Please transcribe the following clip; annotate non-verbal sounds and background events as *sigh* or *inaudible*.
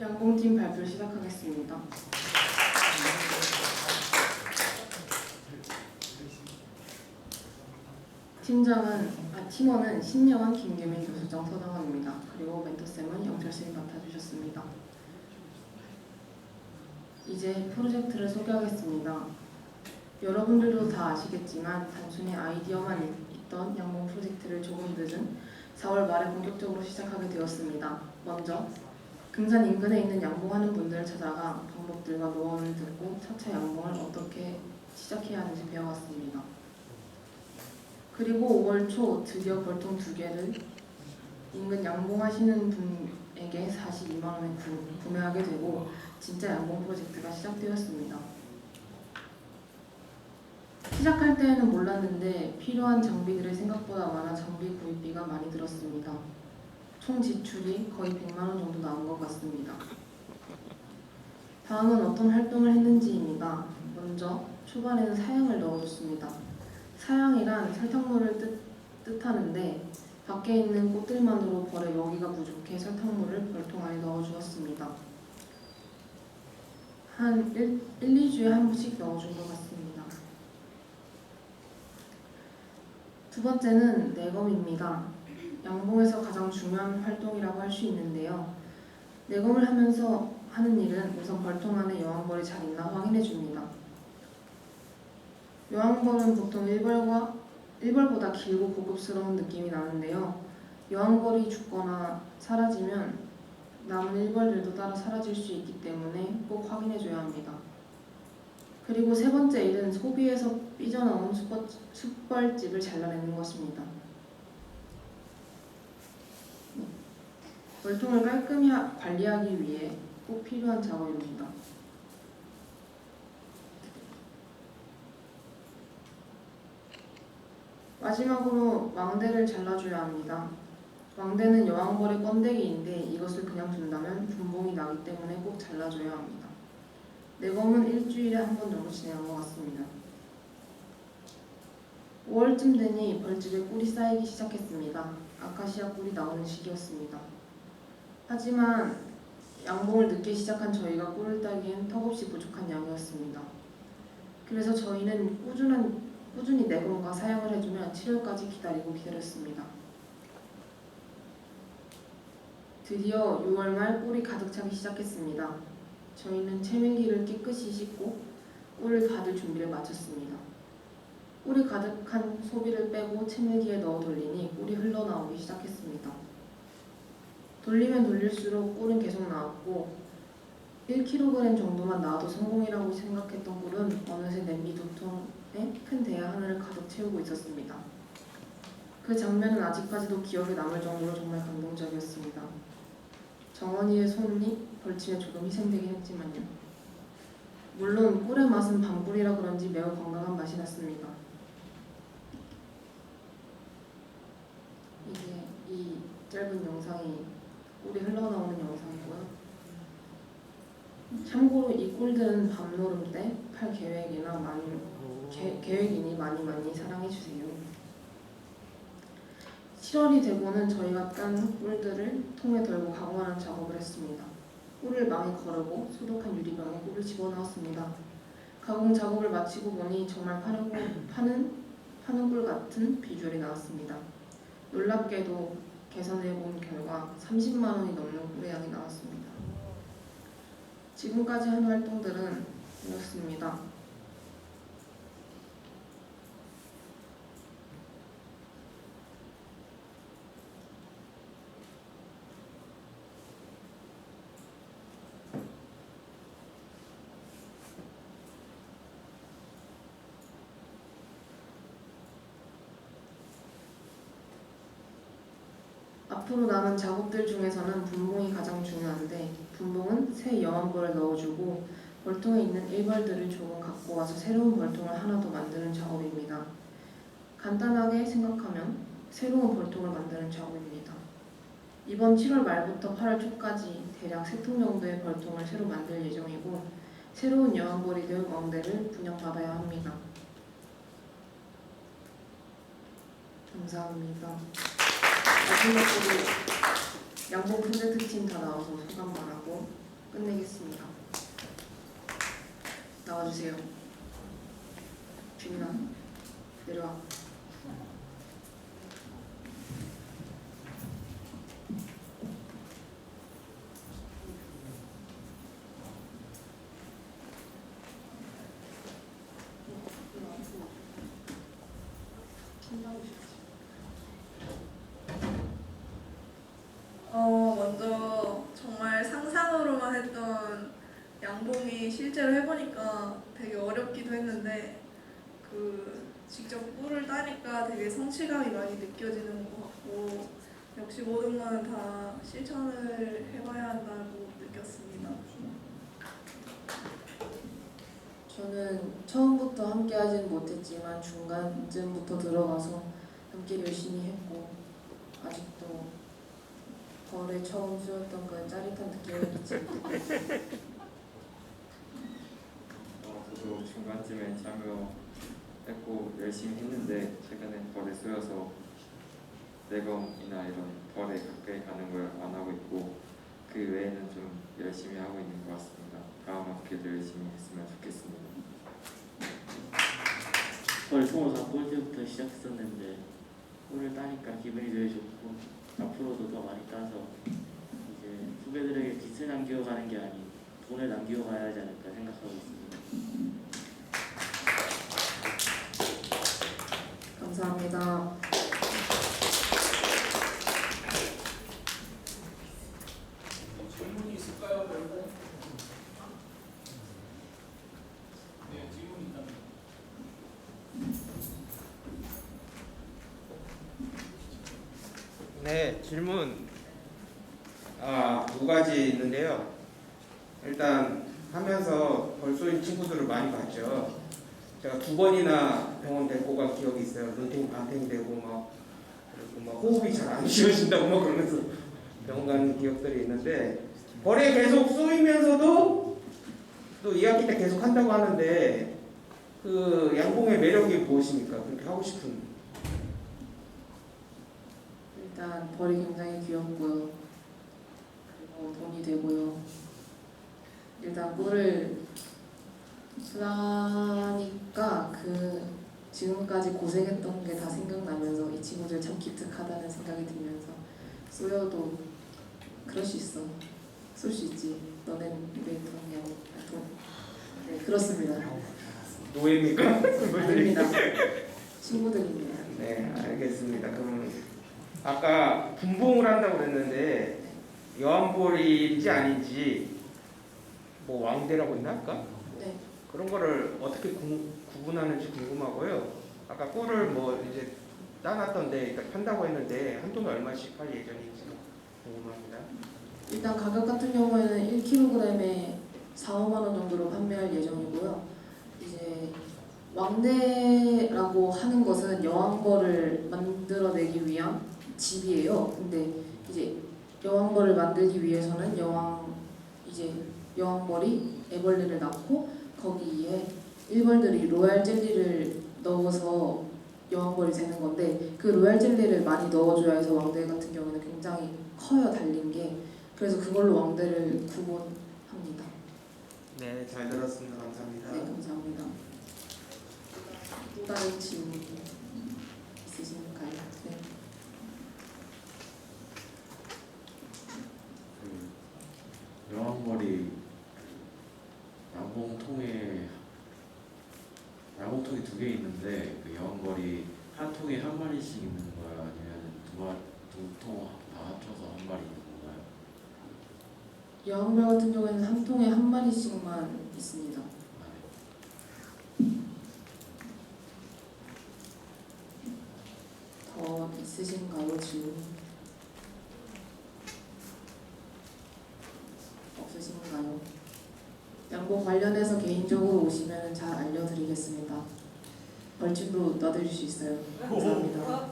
양봉팀 발표 시작하겠습니다. 팀장은 아, 팀원은 신여원, 김규민, 교수정, 서정원입니다. 그리고 멘토쌤은 영철쌤이 맡아주셨습니다. 이제 프로젝트를 소개하겠습니다. 여러분들도 다 아시겠지만 단순히 아이디어만 있- 있던 양봉 프로젝트를 조금 늦은 4월 말에 본격적으로 시작하게 되었습니다. 먼저 금산 인근에 있는 양봉하는 분들을 찾아가 방법들과 노하우를 듣고 차차 양봉을 어떻게 시작해야 하는지 배워왔습니다. 그리고 5월 초 드디어 벌통 두 개를 인근 양봉하시는 분에게 42만 원에 구- 구매하게 되고 진짜 양봉 프로젝트가 시작되었습니다. 시작할 때에는 몰랐는데 필요한 장비들이 생각보다 많아 장비 구입비가 많이 들었습니다. 총 지출이 거의 100만 원 정도 나온 것 같습니다. 다음은 어떤 활동을 했는지입니다. 먼저 초반에는 사양을 넣어줬습니다. 사양이란 설탕물을 뜻, 뜻하는데 밖에 있는 꽃들만으로 벌의 먹이가 부족해 설탕물을 벌통 안에 넣어주었습니다. 한 1, 1 2주에 한 번씩 넣어준 것 같습니다. 두 번째는 내검입니다. 양봉에서 가장 중요한 활동이라고 할 수 있는데요. 내검을 하면서 하는 일은 우선 벌통 안에 여왕벌이 잘 있나 확인해 줍니다. 여왕벌은 보통 1벌과 1벌보다 길고 고급스러운 느낌이 나는데요. 여왕벌이 죽거나 사라지면 남은 1벌들도 따라 사라질 수 있기 때문에 꼭 확인해 줘야 합니다. 그리고 세 번째 일은 소비에서 삐져나온 숯벌, 숯벌집을 잘라내는 것입니다. 벌통을 깔끔히 하- 관리하기 위해 꼭 필요한 작업입니다. 마지막으로 왕대를 잘라줘야 합니다. 왕대는 여왕벌의 건데기인데 이것을 그냥 둔다면 분봉이 나기 때문에 꼭 잘라줘야 합니다. 내검은 일주일에 한 번 정도 진행한 것 같습니다. 5월쯤 되니 벌집에 꿀이 쌓이기 시작했습니다. 아카시아 꿀이 나오는 시기였습니다. 하지만 양봉을 늦게 시작한 저희가 꿀을 따기엔 턱없이 부족한 양이었습니다. 그래서 저희는 꾸준한, 꾸준히 내검과 사양을 해주며 7월까지 기다리고 기다렸습니다. 드디어 6월 말 꿀이 가득 차기 시작했습니다. 저희는 채밀기를 깨끗이 씻고 꿀을 받을 준비를 마쳤습니다. 꿀이 가득한 소비를 빼고 채밀기에 넣어 돌리니 꿀이 흘러나오기 시작했습니다. 돌리면 돌릴수록 꿀은 계속 나왔고 1kg 정도만 나와도 성공이라고 생각했던 꿀은 어느새 냄비 두 통에 큰 대야 하나를 가득 채우고 있었습니다. 그 장면은 아직까지도 기억에 남을 정도로 정말 감동적이었습니다. 정원이의 손이 벌침에 조금 희생되긴 했지만요. 물론 꿀의 맛은 밤꿀이라 그런지 매우 건강한 맛이 났습니다. 이게 이 짧은 영상이 꿀이 흘러나오는 영상이고요. 참고로 이 꿀들은 밤노름 때 팔 계획이나 많이 계, 계획이니 많이 많이 사랑해 주세요. 7월이 되고는 저희가 깐 꿀들을 통에 덜고 가공하는 작업을 했습니다. 꿀을 망에 거르고 소독한 유리병에 꿀을 집어넣었습니다. 가공 작업을 마치고 보니 정말 파는, 꿀- 파는, 파는 꿀 같은 비주얼이 나왔습니다. 놀랍게도 계산해 본 결과 30만 원이 넘는 꿀의 양이 나왔습니다. 지금까지 한 활동들은 이렇습니다. 앞으로 남은 작업들 중에서는 분봉이 가장 중요한데 분봉은 새 여왕벌을 넣어주고 벌통에 있는 일벌들을 조금 갖고 와서 새로운 벌통을 하나 더 만드는 작업입니다. 간단하게 생각하면 새로운 벌통을 만드는 작업입니다. 이번 7월 말부터 8월 초까지 대략 3통 정도의 벌통을 새로 만들 예정이고 새로운 여왕벌이 될 왕대를 분양받아야 합니다. 감사합니다. 마지막으로 양복 프로젝트 팀 다 나와서 소감 말하고 끝내겠습니다. 나와주세요. 준이나 내려와. 어, 먼저 정말 상상으로만 했던 양봉이 실제로 해보니까 되게 어렵기도 했는데 그 직접 꿀을 따니까 되게 성취감이 많이 느껴지는 것 같고 역시 모든 건 다 실천을 해봐야 한다고 느꼈습니다. 저는 처음부터 함께 하진 못했지만 중간쯤부터 들어가서 함께 열심히 했고 아직도 벌에 처음 쏘였던 그 짜릿한 느낌을 잊지 *laughs* 못했고 어, 저도 중간쯤에 참여했고 열심히 했는데 최근에 벌에 쏘여서 내검이나 이런 벌에 가까이 가는 걸 안 하고 있고 그 외에는 좀 열심히 하고 있는 것 같습니다. 다음 학기도 열심히 했으면 좋겠습니다. 벌 20살 꼴찌부터 시작했었는데 꼴을 따니까 기분이 되게 좋고 앞으로도 더 많이 따서 이제 후배들에게 빚을 남기고 가는 게 아닌 돈을 남기고 가야 하지 않을까 생각하고 있습니다. 질문이 있을까요, 여러분? 네, 질문 있다면. 네, 질문 아, 두 가지 있는데요. 일단 하면서 벌써인 친구들을 많이 봤죠. 제가 두 번이나 병원 데리고 간 기억이 있어요. 눈탱이 반탱이 되고 막 그리고 막 호흡이 잘 안 쉬어진다고 막 그러면서 병원 가는 기억들이 있는데 벌에 계속 쏘이면서도 또 2학기 때 계속 한다고 하는데 그 양봉의 매력이 무엇입니까? 그렇게 하고 싶은 일단 벌이 굉장히 귀엽고요. 그리고 돈이 되고요. 일단 꿀을 쓰다니까 그 지금까지 고생했던 게 다 생각나면서 이 친구들 참 기특하다는 생각이 들면서 쏘여도 그럴 수 있어. 쏠 수 있지. 너넨 왜 돈이냐고. 아, 돈. 네 그렇습니다. 노예입니까? 아닙니다. *laughs* 친구들입니다. 네, 알겠습니다. 그럼 아까 분봉을 한다고 그랬는데 여왕벌인지 아닌지 뭐 왕대라고 했나 아까? 네. 그런 거를 어떻게 구, 구분하는지 궁금하고요. 아까 꿀을 뭐 이제 따놨던데 일단 판다고 했는데 한 돈에 얼마씩 팔 예정인지 궁금합니다. 일단 가격 같은 경우에는 1kg에 4, 5만 원 정도로 판매할 예정이고요. 이제 왕대라고 하는 것은 여왕벌을 만들어내기 위한 집이에요. 근데 이제 여왕벌을 만들기 위해서는 여왕 이제 여왕벌이 애벌레를 낳고 거기에 일벌들이 로얄 젤리를 넣어서 여왕벌이 되는 건데 그 로얄 젤리를 많이 넣어줘야 해서 왕대 같은 경우는 굉장히 커요 달린 게 그래서 그걸로 왕대를 구분합니다. 네, 잘 들었습니다. 감사합니다. 네, 감사합니다. 또 다른 질문 있으신가요? 네. 그 여왕벌이 양봉통에 양봉통이 두 개 있는데 그 여왕벌이 한 통에 한 마리씩 있는 거야 아니면 두마두통 다 합쳐서 한 마리 있는 건가요? 여왕벌 같은 경우에는 한 통에 한 마리씩만 있습니다. 아, 네. 더 있으신가요, 질문? 없으신가요? 양봉 관련해서 개인적으로 오시면 잘 알려드리겠습니다. 벌침도 놔드릴 수 있어요. *laughs* 감사합니다.